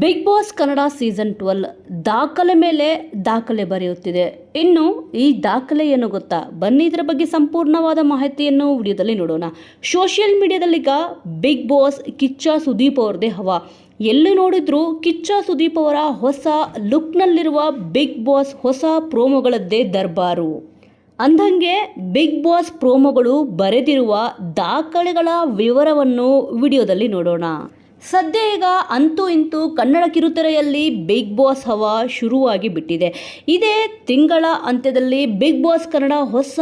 Bigg Boss Kannada season twelve ದಾಖಲೆ ಮೇಲೆ ದಾಖಲೆ ಬರೆಯುತ್ತಿದೆ. ಇನ್ನು ಈ ದಾಖಲೆ ಏನು ಗೊತ್ತಾ? ಬನ್ನಿ ಇದರ ಬಗ್ಗೆ ಸಂಪೂರ್ಣವಾದ ಮಾಹಿತಿಯನ್ನು ವಿಡಿಯೋದಲ್ಲಿ ನೋಡೋಣ. ಸೋಷಿಯಲ್ ಮೀಡಿಯಾದಲ್ಲೀಗ ಬಿಗ್ ಬಾಸ್ ಕಿಚ್ಚ ಸುದೀಪ್ ಅವರದೇ ಹವಾ. ಎಲ್ಲಿ ನೋಡಿದ್ರು ಕಿಚ್ಚ ಸುದೀಪ್ ಅವರ ಹೊಸ ಲುಕ್ನಲ್ಲಿರುವ ಬಿಗ್ ಬಾಸ್ ಹೊಸ ಪ್ರೋಮೋಗಳದ್ದೇ ದರ್ಬಾರು. ಅಂದಂಗೆ ಬಿಗ್ ಬಾಸ್ ಪ್ರೋಮೋಗಳು ಬರೆದಿರುವ ದಾಖಲೆಗಳ ವಿವರವನ್ನು ವಿಡಿಯೋದಲ್ಲಿ ನೋಡೋಣ. ಸದ್ಯ ಈಗ ಅಂತೂ ಇಂತೂ ಕನ್ನಡ ಕಿರುತೆರೆಯಲ್ಲಿ ಬಿಗ್ ಬಾಸ್ ಹವಾ ಶುರುವಾಗಿ ಬಿಟ್ಟಿದೆ. ಇದೇ ತಿಂಗಳ ಅಂತ್ಯದಲ್ಲಿ ಬಿಗ್ ಬಾಸ್ ಕನ್ನಡ ಹೊಸ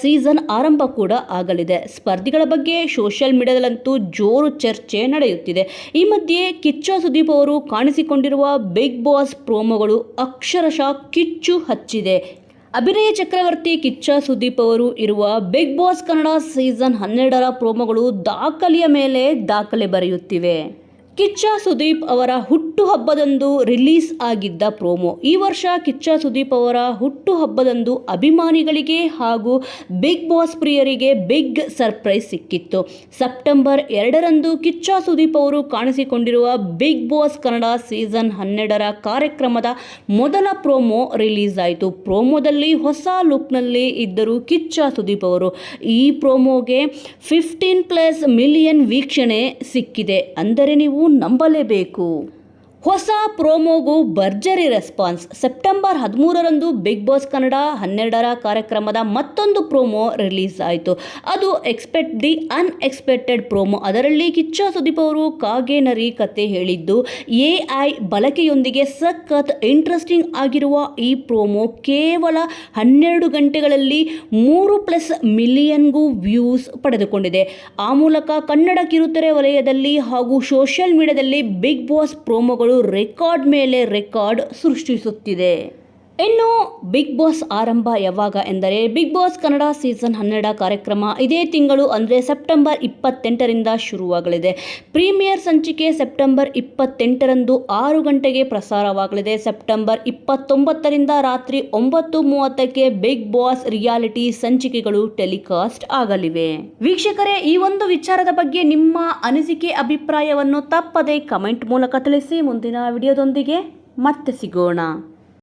ಸೀಸನ್ ಆರಂಭ ಕೂಡ ಆಗಲಿದೆ. ಸ್ಪರ್ಧಿಗಳ ಬಗ್ಗೆ ಸೋಷಿಯಲ್ ಮೀಡಿಯಾದಲ್ಲಂತೂ ಜೋರು ಚರ್ಚೆ ನಡೆಯುತ್ತಿದೆ. ಈ ಮಧ್ಯೆ ಕಿಚ್ಚ ಸುದೀಪ್ ಅವರು ಕಾಣಿಸಿಕೊಂಡಿರುವ ಬಿಗ್ ಬಾಸ್ ಪ್ರೋಮೋಗಳು ಅಕ್ಷರಶಃ ಕಿಚ್ಚು ಹಚ್ಚಿದೆ. ಅಭಿನಯ ಚಕ್ರವರ್ತಿ ಕಿಚ್ಚ ಸುದೀಪ್ ಅವರು ಇರುವ ಬಿಗ್ ಬಾಸ್ ಕನ್ನಡ ಸೀಸನ್ ಹನ್ನೆರಡರ ಪ್ರೋಮೋಗಳು ದಾಖಲೆಯ ಮೇಲೆ ದಾಖಲೆ ಬರೆಯುತ್ತಿವೆ. ಕಿಚ್ಚ ಸುದೀಪ್ ಅವರ ಹುಟ್ಟುಹಬ್ಬದಂದು ರಿಲೀಸ್ ಆಗಿದ್ದ ಪ್ರೋಮೋ. ಈ ವರ್ಷ ಕಿಚ್ಚ ಸುದೀಪ್ ಅವರ ಹುಟ್ಟುಹಬ್ಬದಂದು ಅಭಿಮಾನಿಗಳಿಗೆ ಹಾಗೂ ಬಿಗ್ ಬಾಸ್ ಪ್ರಿಯರಿಗೆ ಬಿಗ್ ಸರ್ಪ್ರೈಸ್ ಸಿಕ್ಕಿತ್ತು. ಸೆಪ್ಟೆಂಬರ್ ಎರಡರಂದು ಕಿಚ್ಚ ಸುದೀಪ್ ಅವರು ಕಾಣಿಸಿಕೊಂಡಿರುವ ಬಿಗ್ ಬಾಸ್ ಕನ್ನಡ ಸೀಸನ್ ಹನ್ನೆರಡರ ಕಾರ್ಯಕ್ರಮದ ಮೊದಲ ಪ್ರೋಮೋ ರಿಲೀಸ್ ಆಯಿತು. ಪ್ರೋಮೋದಲ್ಲಿ ಹೊಸ ಲುಕ್ನಲ್ಲಿ ಇದ್ದರು ಕಿಚ್ಚ ಸುದೀಪ್ ಅವರು. ಈ ಪ್ರೋಮೋಗೆ ಫಿಫ್ಟೀನ್ ಪ್ಲಸ್ ಮಿಲಿಯನ್ ವೀಕ್ಷಣೆ ಸಿಕ್ಕಿದೆ. ಅಂದರೆ ನೀವು ನಂಬಲೇಬೇಕು. ಹೊಸ ಪ್ರೋಮೋಗೂ ಭರ್ಜರಿ ರೆಸ್ಪಾನ್ಸ್. ಸೆಪ್ಟೆಂಬರ್ ಹದಿಮೂರರಂದು ಬಿಗ್ ಬಾಸ್ ಕನ್ನಡ ಹನ್ನೆರಡರ ಕಾರ್ಯಕ್ರಮದ ಮತ್ತೊಂದು ಪ್ರೋಮೋ ರಿಲೀಸ್ ಆಯಿತು. ಅದು ಎಕ್ಸ್ಪೆಕ್ಟ್ ದಿ ಅನ್ಎಕ್ಸ್ಪೆಕ್ಟೆಡ್ ಪ್ರೋಮೋ. ಅದರಲ್ಲಿ ಕಿಚ್ಚ ಸುದೀಪ್ ಅವರು ಕಾಗೇನರಿ ಕತೆ ಹೇಳಿದ್ದು, ಎ ಐ ಬಳಕೆಯೊಂದಿಗೆ ಸಖತ್ ಇಂಟ್ರೆಸ್ಟಿಂಗ್ ಆಗಿರುವ ಈ ಪ್ರೋಮೋ ಕೇವಲ ಹನ್ನೆರಡು ಗಂಟೆಗಳಲ್ಲಿ ಮೂರು ಪ್ಲಸ್ ಮಿಲಿಯನ್ಗೂ ವ್ಯೂಸ್ ಪಡೆದುಕೊಂಡಿದೆ. ಆ ಮೂಲಕ ಕನ್ನಡ ಕಿರುತೆರೆ ವಲಯದಲ್ಲಿ ಹಾಗೂ ಸೋಷಿಯಲ್ ಮೀಡಿಯಾದಲ್ಲಿ ಬಿಗ್ ಬಾಸ್ ಪ್ರೋಮೋಗಳು ರೆಕಾರ್ಡ್ ಮೇಲೆ ರೆಕಾರ್ಡ್ ಸೃಷ್ಟಿಸುತ್ತಿದೆ. ಇನ್ನು ಬಿಗ್ ಬಾಸ್ ಆರಂಭ ಯಾವಾಗ ಎಂದರೆ ಬಿಗ್ ಬಾಸ್ ಕನ್ನಡ ಸೀಸನ್ ಹನ್ನೆರಡ ಕಾರ್ಯಕ್ರಮ ಇದೇ ತಿಂಗಳು ಅಂದರೆ ಸೆಪ್ಟೆಂಬರ್ ಇಪ್ಪತ್ತೆಂಟರಿಂದ ಶುರುವಾಗಲಿದೆ. ಪ್ರೀಮಿಯರ್ ಸಂಚಿಕೆ ಸೆಪ್ಟೆಂಬರ್ ಇಪ್ಪತ್ತೆಂಟರಂದು ಆರು ಗಂಟೆಗೆ ಪ್ರಸಾರವಾಗಲಿದೆ. ಸೆಪ್ಟೆಂಬರ್ ಇಪ್ಪತ್ತೊಂಬತ್ತರಿಂದ ರಾತ್ರಿ ಒಂಬತ್ತು ಮೂವತ್ತಕ್ಕೆ ಬಿಗ್ ಬಾಸ್ ರಿಯಾಲಿಟಿ ಸಂಚಿಕೆಗಳು ಟೆಲಿಕಾಸ್ಟ್ ಆಗಲಿವೆ. ವೀಕ್ಷಕರೇ, ಈ ಒಂದು ವಿಚಾರದ ಬಗ್ಗೆ ನಿಮ್ಮ ಅನಿಸಿಕೆ, ಅಭಿಪ್ರಾಯವನ್ನು ತಪ್ಪದೆ ಕಮೆಂಟ್ ಮೂಲಕ ತಿಳಿಸಿ. ಮುಂದಿನ ವಿಡಿಯೋದೊಂದಿಗೆ ಮತ್ತೆ ಸಿಗೋಣ.